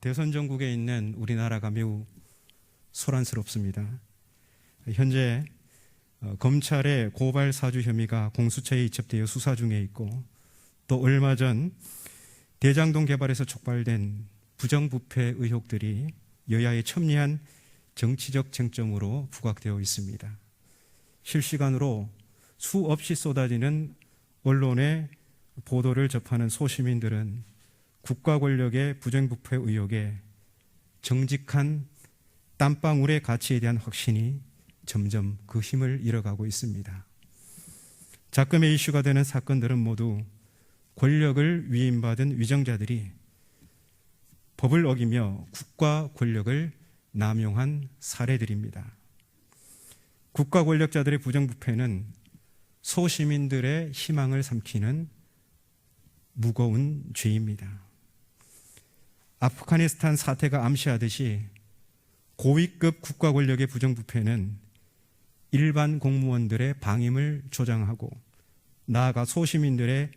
대선 전국에 있는 우리나라가 매우 소란스럽습니다. 현재 어, 검찰의 고발 사주 혐의가 공수처에 이첩되어 수사 중에 있고 또 얼마 전 대장동 개발에서 촉발된 부정부패 의혹들이 여야의 첨예한 정치적 쟁점으로 부각되어 있습니다. 실시간으로 수없이 쏟아지는 언론의 보도를 접하는 소시민들은 국가 권력의 부정부패 의혹에 정직한 땀방울의 가치에 대한 확신이 점점 그 힘을 잃어가고 있습니다. 작금의 이슈가 되는 사건들은 모두 권력을 위임받은 위정자들이 법을 어기며 국가 권력을 남용한 사례들입니다. 국가 권력자들의 부정부패는 소시민들의 희망을 삼키는 무거운 죄입니다. 아프가니스탄 사태가 암시하듯이 고위급 국가 권력의 부정부패는 일반 공무원들의 방임을 조장하고 나아가 소시민들의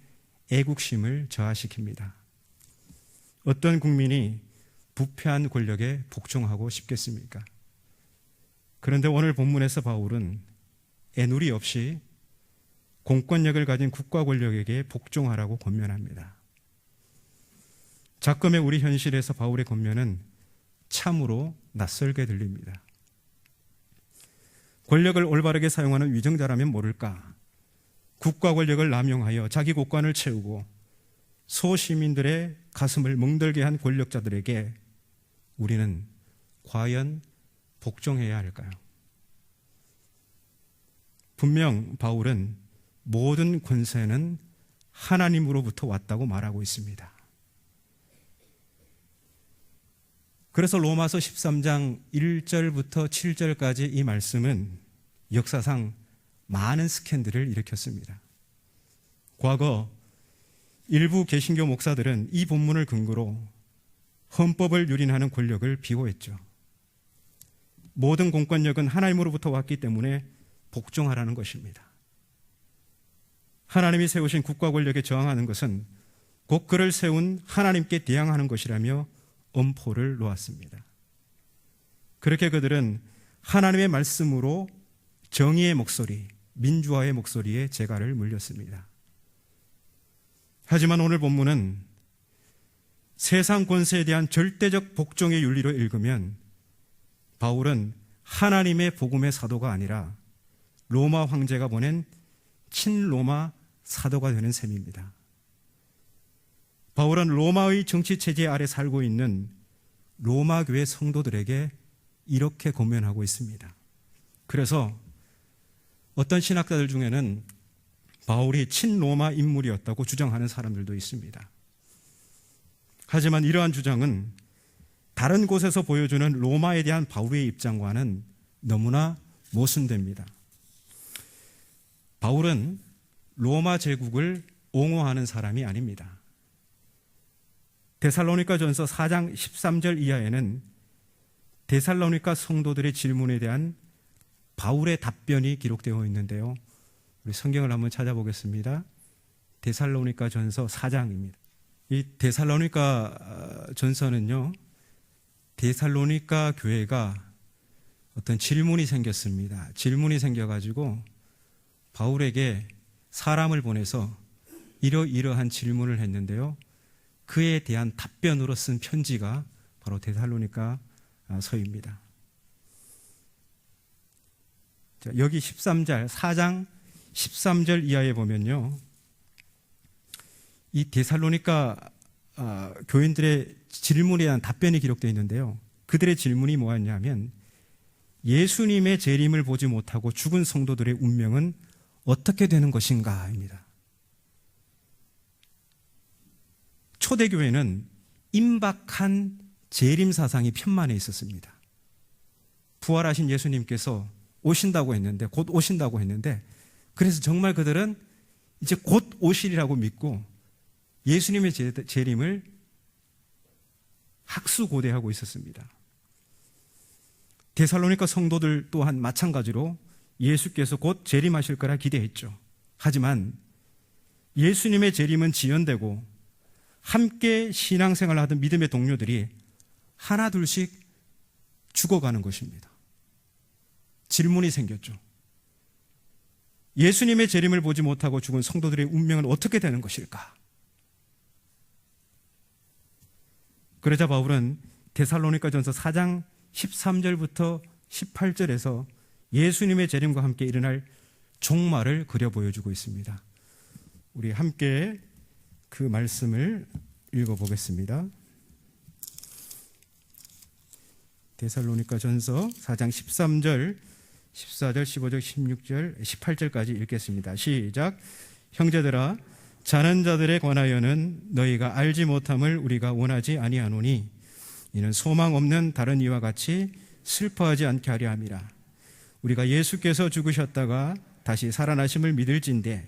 애국심을 저하시킵니다. 어떤 국민이 부패한 권력에 복종하고 싶겠습니까? 그런데 오늘 본문에서 바울은 애누리 없이 공권력을 가진 국가 권력에게 복종하라고 권면합니다. 작금의 우리 현실에서 바울의 권면은 참으로 낯설게 들립니다. 권력을 올바르게 사용하는 위정자라면 모를까? 국가 권력을 남용하여 자기 곳간을 채우고 소시민들의 가슴을 멍들게 한 권력자들에게 우리는 과연 복종해야 할까요? 분명 바울은 모든 권세는 하나님으로부터 왔다고 말하고 있습니다. 그래서 로마서 13장 1절부터 7절까지 이 말씀은 역사상 많은 스캔들을 일으켰습니다. 과거 일부 개신교 목사들은 이 본문을 근거로 헌법을 유린하는 권력을 비호했죠. 모든 공권력은 하나님으로부터 왔기 때문에 복종하라는 것입니다. 하나님이 세우신 국가 권력에 저항하는 것은 곧 그를 세운 하나님께 대항하는 것이라며 엄포를 놓았습니다. 그렇게 그들은 하나님의 말씀으로 정의의 목소리, 민주화의 목소리에 재갈을 물렸습니다. 하지만 오늘 본문은 세상 권세에 대한 절대적 복종의 윤리로 읽으면 바울은 하나님의 복음의 사도가 아니라 로마 황제가 보낸 친로마 사도가 되는 셈입니다. 바울은 로마의 정치 체제 아래 살고 있는 로마 교회 성도들에게 이렇게 권면하고 있습니다. 그래서 어떤 신학자들 중에는 바울이 친로마 인물이었다고 주장하는 사람들도 있습니다. 하지만 이러한 주장은 다른 곳에서 보여주는 로마에 대한 바울의 입장과는 너무나 모순됩니다. 바울은 로마 제국을 옹호하는 사람이 아닙니다. 데살로니가 전서 4장 13절 이하에는 데살로니가 성도들의 질문에 대한 바울의 답변이 기록되어 있는데요. 우리 성경을 한번 찾아보겠습니다. 데살로니가 전서 4장입니다. 이 데살로니가 전서는요. 데살로니가 교회가 어떤 질문이 생겼습니다. 질문이 생겨가지고 바울에게 사람을 보내서 이러이러한 질문을 했는데요. 그에 대한 답변으로 쓴 편지가 바로 데살로니가 서입니다. 여기 13절, 4장 13절 이하에 보면요. 이 데살로니가 교인들의 질문에 대한 답변이 기록되어 있는데요. 그들의 질문이 뭐였냐면 예수님의 재림을 보지 못하고 죽은 성도들의 운명은 어떻게 되는 것인가입니다. 초대교회는 임박한 재림 사상이 편만에 있었습니다. 부활하신 예수님께서 오신다고 했는데 곧 오신다고 했는데 그래서 정말 그들은 이제 곧 오시리라고 믿고 예수님의 재림을 학수고대하고 있었습니다. 데살로니가 성도들 또한 마찬가지로 예수께서 곧 재림하실 거라 기대했죠. 하지만 예수님의 재림은 지연되고 함께 신앙생활을 하던 믿음의 동료들이 하나 둘씩 죽어가는 것입니다. 질문이 생겼죠. 예수님의 재림을 보지 못하고 죽은 성도들의 운명은 어떻게 되는 것일까? 그러자 바울은 데살로니가 전서 4장 13절부터 18절에서 예수님의 재림과 함께 일어날 종말을 그려 보여주고 있습니다. 우리 함께 그 말씀을 읽어 보겠습니다. 데살로니가 전서 4장 13절, 14절, 15절, 16절, 18절까지 읽겠습니다. 시작. 형제들아 자는 자들에 관하여는 너희가 알지 못함을 우리가 원하지 아니하노니 이는 소망 없는 다른 이와 같이 슬퍼하지 않게 하려 함이라. 우리가 예수께서 죽으셨다가 다시 살아나심을 믿을진대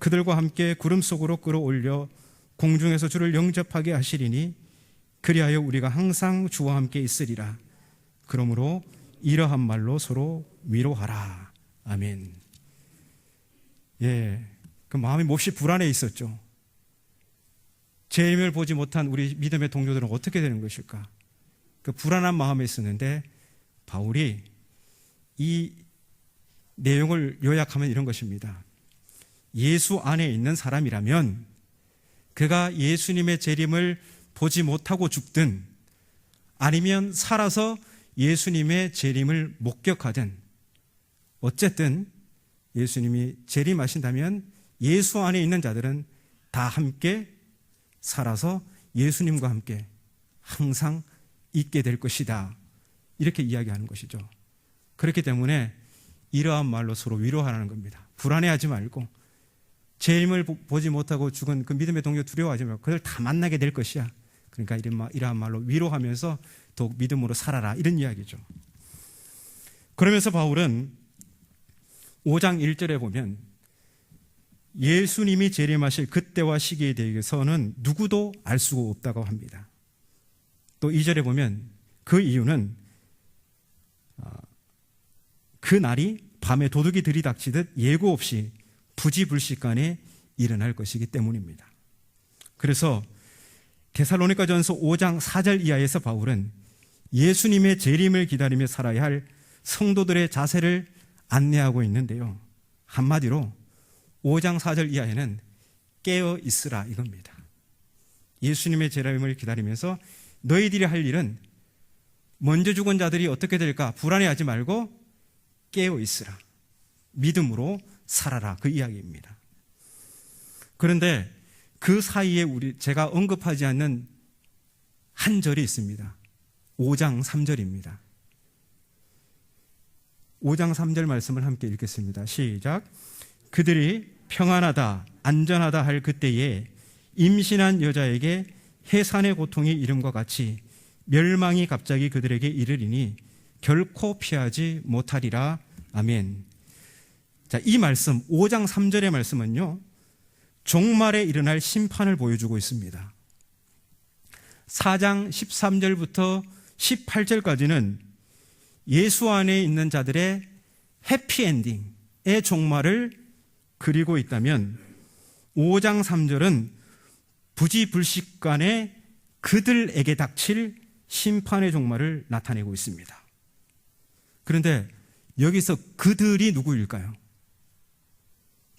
그들과 함께 구름 속으로 끌어올려 공중에서 주를 영접하게 하시리니 그리하여 우리가 항상 주와 함께 있으리라. 그러므로 이러한 말로 서로 위로하라. 아멘. 예. 그 마음이 몹시 불안해 있었죠. 재림을 보지 못한 우리 믿음의 동료들은 어떻게 되는 것일까? 그 불안한 마음에 있었는데 바울이 이 내용을 요약하면 이런 것입니다. 예수 안에 있는 사람이라면 그가 예수님의 재림을 보지 못하고 죽든 아니면 살아서 예수님의 재림을 목격하든 어쨌든 예수님이 재림하신다면 예수 안에 있는 자들은 다 함께 살아서 예수님과 함께 항상 있게 될 것이다. 이렇게 이야기하는 것이죠. 그렇기 때문에 이러한 말로 서로 위로하라는 겁니다. 불안해하지 말고 재림을 보지 못하고 죽은 그 믿음의 동료 두려워하지 말고 그들 다 만나게 될 것이야. 그러니까 이러한 말로 위로하면서 더욱 믿음으로 살아라. 이런 이야기죠. 그러면서 바울은 5장 1절에 보면 예수님이 재림하실 그때와 시기에 대해서는 누구도 알 수가 없다고 합니다. 또 2절에 보면 그 이유는 어, 그 날이 밤에 도둑이 들이닥치듯 예고 없이 부지불식간에 일어날 것이기 때문입니다. 그래서 데살로니가 전서 5장 4절 이하에서 바울은 예수님의 재림을 기다리며 살아야 할 성도들의 자세를 안내하고 있는데요. 한마디로 5장 4절 이하에는 깨어 있으라 이겁니다. 예수님의 재림을 기다리면서 너희들이 할 일은 먼저 죽은 자들이 어떻게 될까 불안해하지 말고 깨어 있으라. 믿음으로 살아라. 그 이야기입니다. 그런데 그 사이에 우리 제가 언급하지 않는 한 절이 있습니다. 5장 3절입니다. 5장 3절 말씀을 함께 읽겠습니다. 시작. 그들이 평안하다, 안전하다 할 그때에 임신한 여자에게 해산의 고통이 이름과 같이 멸망이 갑자기 그들에게 이르리니 결코 피하지 못하리라. 아멘. 자, 이 말씀, 5장 3절의 말씀은요, 종말에 일어날 심판을 보여주고 있습니다. 4장 13절부터 18절까지는 예수 안에 있는 자들의 해피엔딩의 종말을 그리고 있다면 5장 3절은 부지불식 간에 그들에게 닥칠 심판의 종말을 나타내고 있습니다. 그런데 여기서 그들이 누구일까요?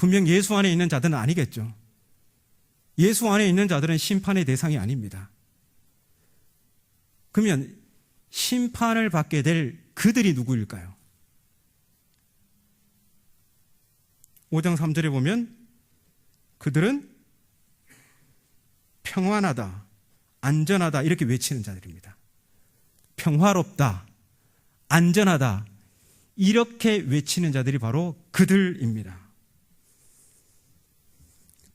분명 예수 안에 있는 자들은 아니겠죠. 예수 안에 있는 자들은 심판의 대상이 아닙니다. 그러면 심판을 받게 될 그들이 누구일까요? 5장 3절에 보면 그들은 평안하다, 안전하다 이렇게 외치는 자들입니다. 평화롭다, 안전하다 이렇게 외치는 자들이 바로 그들입니다.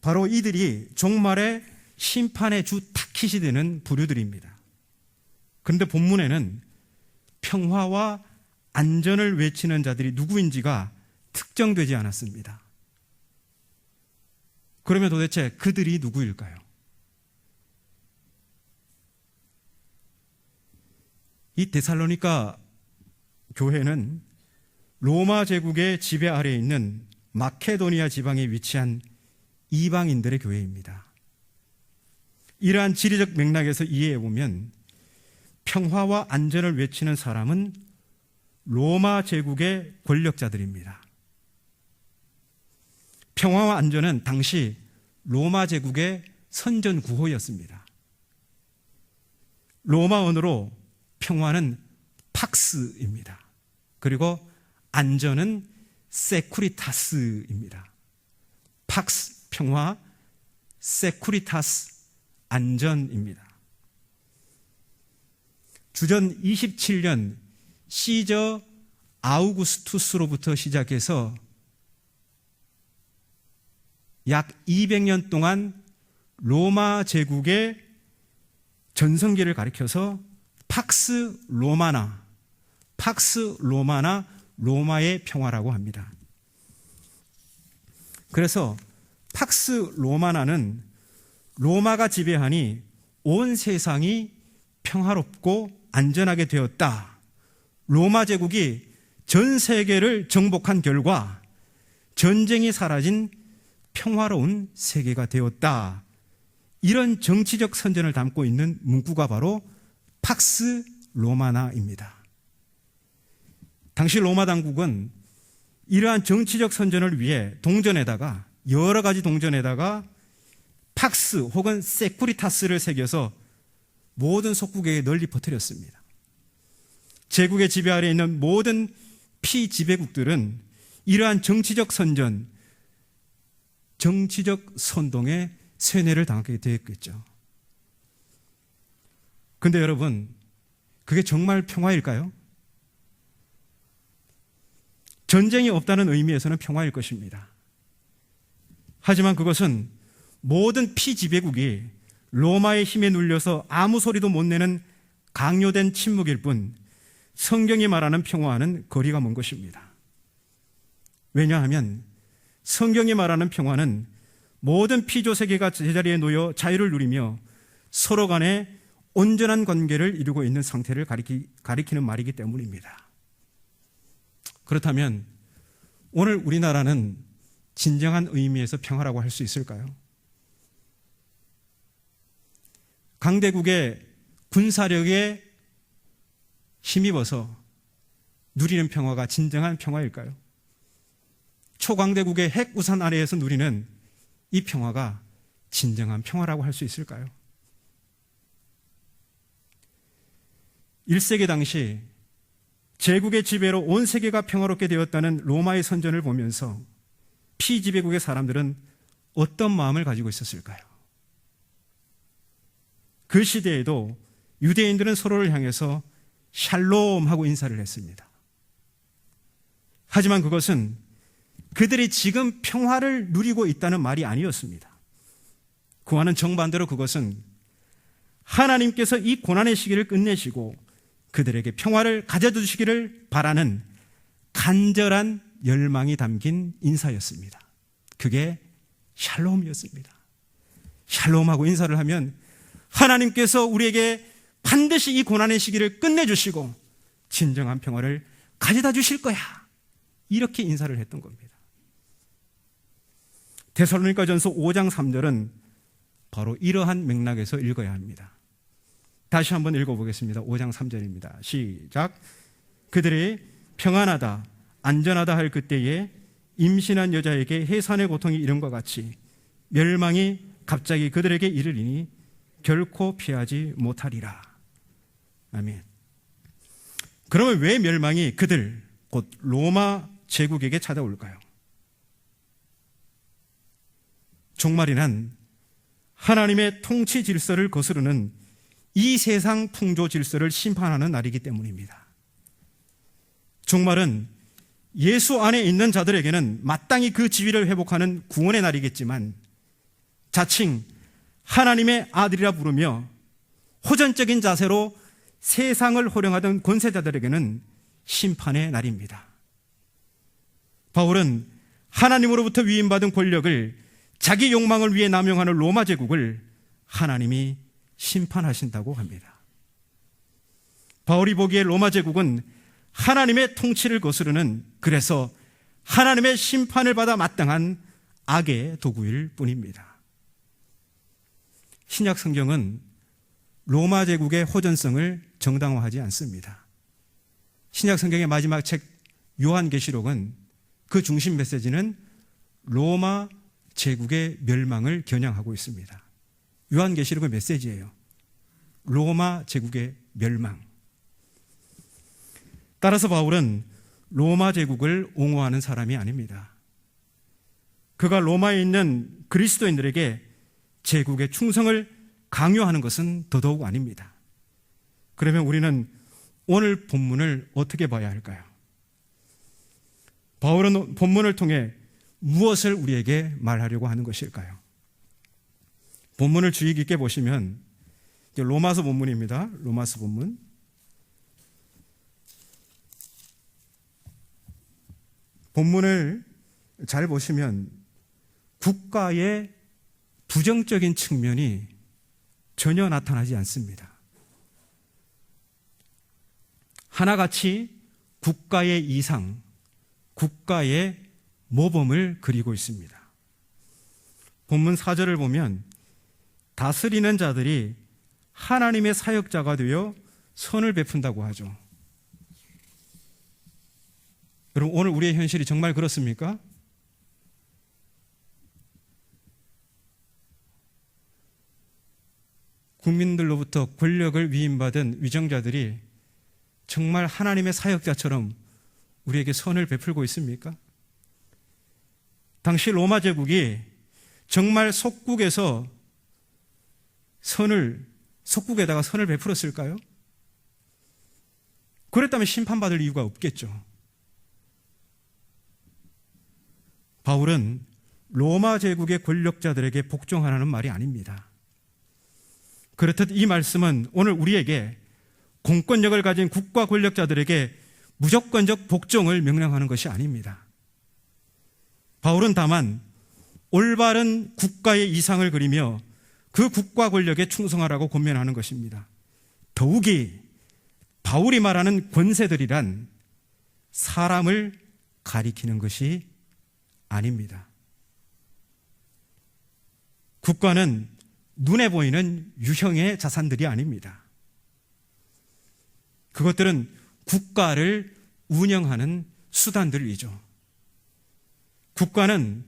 바로 이들이 종말의 심판의 주 타킷이 되는 부류들입니다. 그런데 본문에는 평화와 안전을 외치는 자들이 누구인지가 특정되지 않았습니다. 그러면 도대체 그들이 누구일까요? 이 데살로니가 교회는 로마 제국의 지배 아래에 있는 마케도니아 지방에 위치한 이방인들의 교회입니다. 이러한 지리적 맥락에서 이해해 보면 평화와 안전을 외치는 사람은 로마 제국의 권력자들입니다. 평화와 안전은 당시 로마 제국의 선전 구호였습니다. 로마 언어로 평화는 팍스입니다. 그리고 안전은 세쿠리타스입니다. 팍스 평화, 세쿠리타스 안전입니다. 주전 27년 시저 아우구스투스로부터 시작해서 약 200년 동안 로마 제국의 전성기를 가리켜서 팍스 로마나, 팍스 로마나 로마의 평화라고 합니다. 그래서 팍스 로마나는 로마가 지배하니 온 세상이 평화롭고 안전하게 되었다. 로마 제국이 전 세계를 정복한 결과 전쟁이 사라진 평화로운 세계가 되었다. 이런 정치적 선전을 담고 있는 문구가 바로 팍스 로마나입니다. 당시 로마 당국은 이러한 정치적 선전을 위해 동전에다가 여러 가지 동전에다가 팍스 혹은 세쿠리타스를 새겨서 모든 속국에 널리 퍼뜨렸습니다. 제국의 지배 아래 있는 모든 피지배국들은 이러한 정치적 선전, 정치적 선동에 세뇌를 당하게 되었겠죠. 근데 여러분, 그게 정말 평화일까요? 전쟁이 없다는 의미에서는 평화일 것입니다. 하지만 그것은 모든 피지배국이 로마의 힘에 눌려서 아무 소리도 못 내는 강요된 침묵일 뿐 성경이 말하는 평화와는 거리가 먼 것입니다. 왜냐하면 성경이 말하는 평화는 모든 피조 세계가 제자리에 놓여 자유를 누리며 서로 간에 온전한 관계를 이루고 있는 상태를 가리키, 가리키는 말이기 때문입니다. 그렇다면 오늘 우리나라는 진정한 의미에서 평화라고 할 수 있을까요? 강대국의 군사력에 힘입어서 누리는 평화가 진정한 평화일까요? 초강대국의 핵 우산 아래에서 누리는 이 평화가 진정한 평화라고 할 수 있을까요? 1세기 당시 제국의 지배로 온 세계가 평화롭게 되었다는 로마의 선전을 보면서 피지배국의 사람들은 어떤 마음을 가지고 있었을까요? 그 시대에도 유대인들은 서로를 향해서 샬롬 하고 인사를 했습니다. 하지만 그것은 그들이 지금 평화를 누리고 있다는 말이 아니었습니다. 그와는 정반대로 그것은 하나님께서 이 고난의 시기를 끝내시고 그들에게 평화를 가져주시기를 바라는 간절한 열망이 담긴 인사였습니다. 그게 샬롬이었습니다. 샬롬하고 인사를 하면 하나님께서 우리에게 반드시 이 고난의 시기를 끝내주시고 진정한 평화를 가져다 주실 거야. 이렇게 인사를 했던 겁니다. 데살로니가전서 5장 3절은 바로 이러한 맥락에서 읽어야 합니다. 다시 한번 읽어보겠습니다. 5장 3절입니다. 시작. 그들이 평안하다, 안전하다 할 그때에 임신한 여자에게 해산의 고통이 이름과 같이 멸망이 갑자기 그들에게 이르리니 결코 피하지 못하리라. 아멘. 그러면 왜 멸망이 그들, 곧 로마 제국에게 찾아올까요? 종말이란 하나님의 통치 질서를 거스르는 이 세상 풍조 질서를 심판하는 날이기 때문입니다. 종말은 예수 안에 있는 자들에게는 마땅히 그 지위를 회복하는 구원의 날이겠지만 자칭 하나님의 아들이라 부르며 호전적인 자세로 세상을 호령하던 권세자들에게는 심판의 날입니다. 바울은 하나님으로부터 위임받은 권력을 자기 욕망을 위해 남용하는 로마 제국을 하나님이 심판하신다고 합니다. 바울이 보기에 로마 제국은 하나님의 통치를 거스르는 그래서 하나님의 심판을 받아 마땅한 악의 도구일 뿐입니다. 신약 성경은 로마 제국의 호전성을 정당화하지 않습니다. 신약 성경의 마지막 책 요한계시록은 그 중심 메시지는 로마 제국의 멸망을 겨냥하고 있습니다. 요한계시록의 메시지예요. 로마 제국의 멸망. 따라서 바울은 로마 제국을 옹호하는 사람이 아닙니다. 그가 로마에 있는 그리스도인들에게 제국의 충성을 강요하는 것은 더더욱 아닙니다. 그러면 우리는 오늘 본문을 어떻게 봐야 할까요? 바울은 본문을 통해 무엇을 우리에게 말하려고 하는 것일까요? 본문을 주의 깊게 보시면 로마서 본문입니다. 로마서 본문. 본문을 잘 보시면 국가의 부정적인 측면이 전혀 나타나지 않습니다. 하나같이 국가의 이상, 국가의 모범을 그리고 있습니다. 본문 4절을 보면 다스리는 자들이 하나님의 사역자가 되어 선을 베푼다고 하죠. 여러분, 오늘 우리의 현실이 정말 그렇습니까? 국민들로부터 권력을 위임받은 위정자들이 정말 하나님의 사역자처럼 우리에게 선을 베풀고 있습니까? 당시 로마 제국이 정말 속국에서 선을, 속국에다가 선을 베풀었을까요? 그랬다면 심판받을 이유가 없겠죠. 바울은 로마 제국의 권력자들에게 복종하라는 말이 아닙니다. 그렇듯 이 말씀은 오늘 우리에게 공권력을 가진 국가 권력자들에게 무조건적 복종을 명령하는 것이 아닙니다. 바울은 다만 올바른 국가의 이상을 그리며 그 국가 권력에 충성하라고 권면하는 것입니다. 더욱이 바울이 말하는 권세들이란 사람을 가리키는 것이 아닙니다. 국가는 눈에 보이는 유형의 자산들이 아닙니다. 그것들은 국가를 운영하는 수단들이죠. 국가는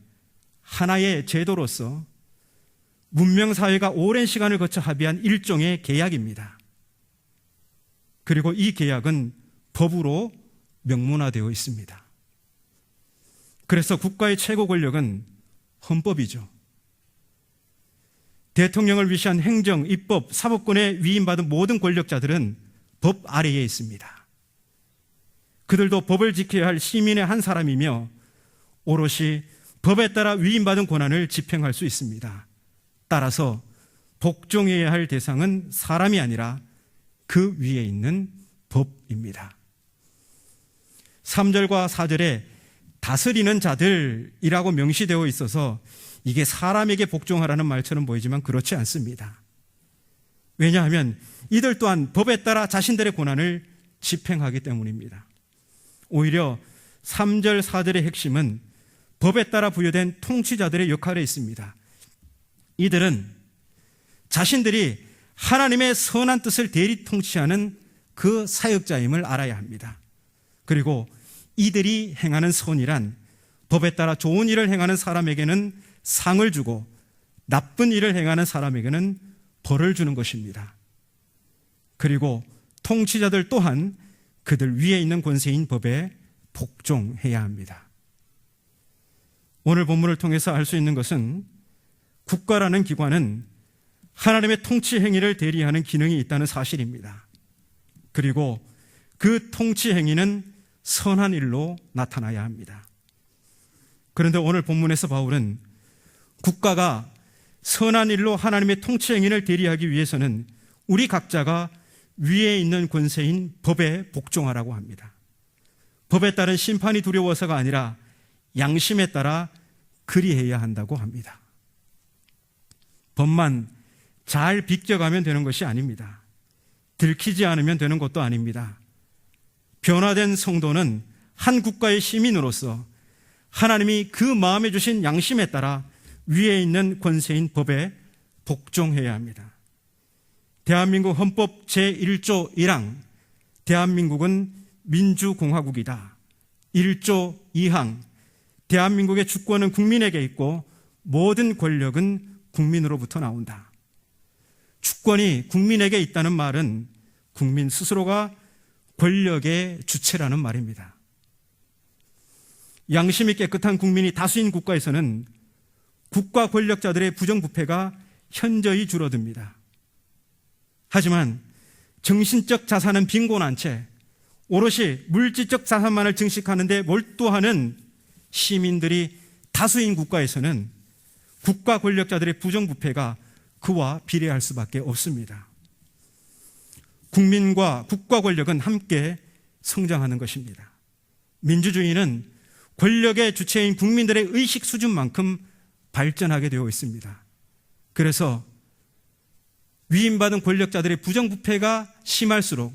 하나의 제도로서 문명사회가 오랜 시간을 거쳐 합의한 일종의 계약입니다. 그리고 이 계약은 법으로 명문화되어 있습니다. 그래서 국가의 최고 권력은 헌법이죠. 대통령을 위시한 행정, 입법, 사법권에 위임받은 모든 권력자들은 법 아래에 있습니다. 그들도 법을 지켜야 할 시민의 한 사람이며 오롯이 법에 따라 위임받은 권한을 집행할 수 있습니다. 따라서 복종해야 할 대상은 사람이 아니라 그 위에 있는 법입니다. 3절과 4절에 다스리는 자들이라고 명시되어 있어서 이게 사람에게 복종하라는 말처럼 보이지만 그렇지 않습니다. 왜냐하면 이들 또한 법에 따라 자신들의 고난을 집행하기 때문입니다. 오히려 3절, 4절의 핵심은 법에 따라 부여된 통치자들의 역할에 있습니다. 이들은 자신들이 하나님의 선한 뜻을 대리 통치하는 그 사역자임을 알아야 합니다. 그리고 이들이 행하는 선이란 법에 따라 좋은 일을 행하는 사람에게는 상을 주고 나쁜 일을 행하는 사람에게는 벌을 주는 것입니다. 그리고 통치자들 또한 그들 위에 있는 권세인 법에 복종해야 합니다. 오늘 본문을 통해서 알 수 있는 것은 국가라는 기관은 하나님의 통치 행위를 대리하는 기능이 있다는 사실입니다. 그리고 그 통치 행위는 선한 일로 나타나야 합니다. 그런데 오늘 본문에서 바울은 국가가 선한 일로 하나님의 통치 행위를 대리하기 위해서는 우리 각자가 위에 있는 권세인 법에 복종하라고 합니다. 법에 따른 심판이 두려워서가 아니라 양심에 따라 그리해야 한다고 합니다. 법만 잘 비껴가면 되는 것이 아닙니다. 들키지 않으면 되는 것도 아닙니다. 변화된 성도는 한 국가의 시민으로서 하나님이 그 마음에 주신 양심에 따라 위에 있는 권세인 법에 복종해야 합니다. 대한민국 헌법 제1조 1항 대한민국은 민주공화국이다. 1조 2항 대한민국의 주권은 국민에게 있고 모든 권력은 국민으로부터 나온다. 주권이 국민에게 있다는 말은 국민 스스로가 권력의 주체라는 말입니다. 양심이 깨끗한 국민이 다수인 국가에서는 국가 권력자들의 부정부패가 현저히 줄어듭니다. 하지만 정신적 자산은 빈곤한 채 오롯이 물질적 자산만을 증식하는데 몰두하는 시민들이 다수인 국가에서는 국가 권력자들의 부정부패가 그와 비례할 수밖에 없습니다. 국민과 국가 권력은 함께 성장하는 것입니다. 민주주의는 권력의 주체인 국민들의 의식 수준만큼 발전하게 되어 있습니다. 그래서 위임받은 권력자들의 부정부패가 심할수록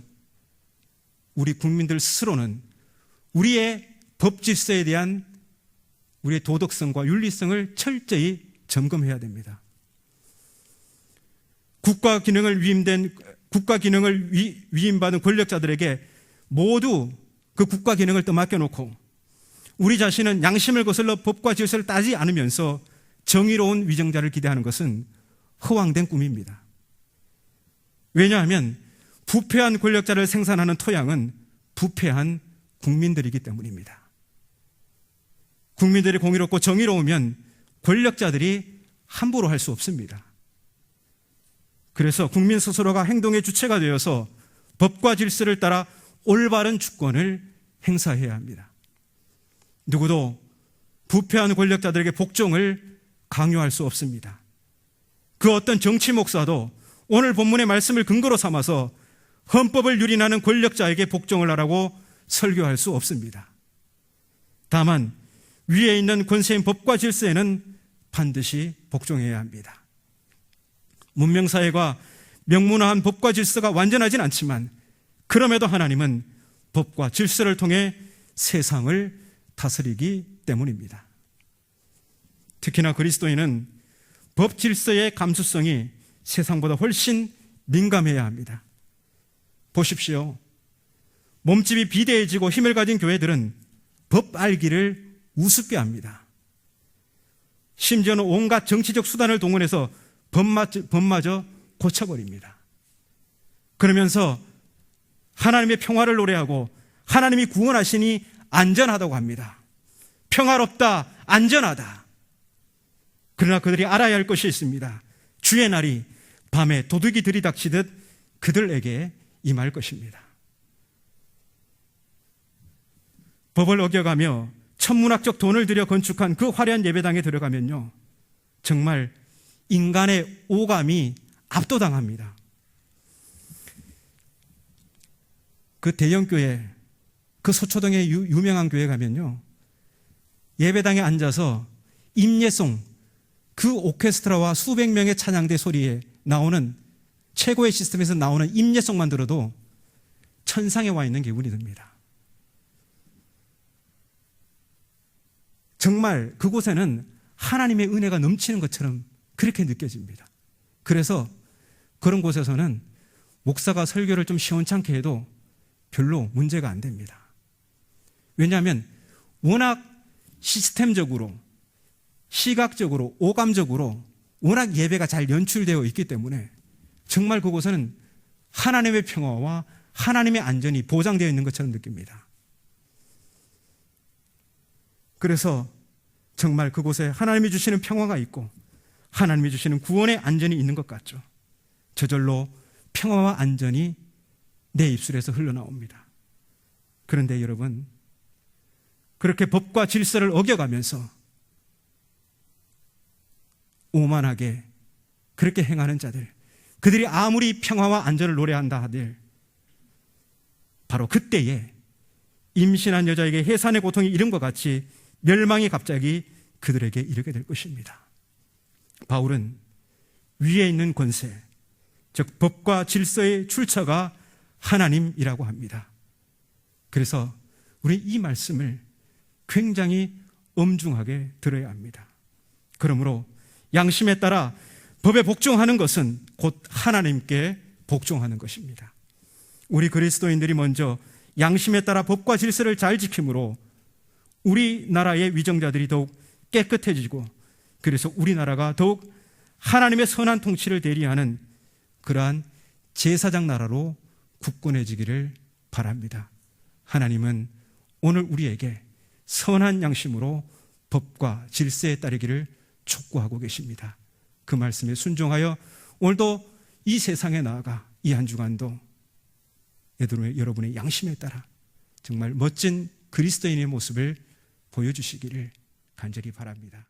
우리 국민들 스스로는 우리의 법 질서에 대한 우리의 도덕성과 윤리성을 철저히 점검해야 됩니다. 국가 기능을 위임된 국가 기능을 위, 위임받은 권력자들에게 모두 그 국가 기능을 떠맡겨 놓고 우리 자신은 양심을 거슬러 법과 질서를 따지 않으면서 정의로운 위정자를 기대하는 것은 허황된 꿈입니다. 왜냐하면 부패한 권력자를 생산하는 토양은 부패한 국민들이기 때문입니다. 국민들이 공의롭고 정의로우면 권력자들이 함부로 할 수 없습니다. 그래서 국민 스스로가 행동의 주체가 되어서 법과 질서를 따라 올바른 주권을 행사해야 합니다. 누구도 부패한 권력자들에게 복종을 강요할 수 없습니다. 그 어떤 정치 목사도 오늘 본문의 말씀을 근거로 삼아서 헌법을 유린하는 권력자에게 복종을 하라고 설교할 수 없습니다. 다만 위에 있는 권세인 법과 질서에는 반드시 복종해야 합니다. 문명사회가 명문화한 법과 질서가 완전하진 않지만 그럼에도 하나님은 법과 질서를 통해 세상을 다스리기 때문입니다. 특히나 그리스도인은 법 질서의 감수성이 세상보다 훨씬 민감해야 합니다. 보십시오. 몸집이 비대해지고 힘을 가진 교회들은 법 알기를 우습게 합니다. 심지어는 온갖 정치적 수단을 동원해서 법마저, 법마저 고쳐버립니다. 그러면서 하나님의 평화를 노래하고 하나님이 구원하시니 안전하다고 합니다. 평화롭다, 안전하다. 그러나 그들이 알아야 할 것이 있습니다. 주의 날이 밤에 도둑이 들이닥치듯 그들에게 임할 것입니다. 법을 어겨가며 천문학적 돈을 들여 건축한 그 화려한 예배당에 들어가면요. 정말 인간의 오감이 압도당합니다. 그 대형교회, 그 서초동의 유, 유명한 교회 가면요. 예배당에 앉아서 임예송, 그 오케스트라와 수백 명의 찬양대 소리에 나오는 최고의 시스템에서 나오는 임예송만 들어도 천상에 와 있는 기분이 듭니다. 정말 그곳에는 하나님의 은혜가 넘치는 것처럼 그렇게 느껴집니다. 그래서 그런 곳에서는 목사가 설교를 좀 시원찮게 해도 별로 문제가 안 됩니다. 왜냐하면 워낙 시스템적으로, 시각적으로, 오감적으로 워낙 예배가 잘 연출되어 있기 때문에 정말 그곳에는 하나님의 평화와 하나님의 안전이 보장되어 있는 것처럼 느낍니다. 그래서 정말 그곳에 하나님이 주시는 평화가 있고 하나님이 주시는 구원의 안전이 있는 것 같죠. 저절로 평화와 안전이 내 입술에서 흘러나옵니다. 그런데 여러분, 그렇게 법과 질서를 어겨가면서 오만하게 그렇게 행하는 자들, 그들이 아무리 평화와 안전을 노래한다 하들 바로 그때에 임신한 여자에게 해산의 고통이 이른 것 같이 멸망이 갑자기 그들에게 이르게 될 것입니다. 바울은 위에 있는 권세, 즉 법과 질서의 출처가 하나님이라고 합니다. 그래서 우리 이 말씀을 굉장히 엄중하게 들어야 합니다. 그러므로 양심에 따라 법에 복종하는 것은 곧 하나님께 복종하는 것입니다. 우리 그리스도인들이 먼저 양심에 따라 법과 질서를 잘 지킴으로 우리나라의 위정자들이 더욱 깨끗해지고 그래서 우리나라가 더욱 하나님의 선한 통치를 대리하는 그러한 제사장 나라로 굳건해지기를 바랍니다. 하나님은 오늘 우리에게 선한 양심으로 법과 질서에 따르기를 촉구하고 계십니다. 그 말씀에 순종하여 오늘도 이 세상에 나아가 이 한 주간도 여러분의 양심에 따라 정말 멋진 그리스도인의 모습을 보여주시기를 간절히 바랍니다.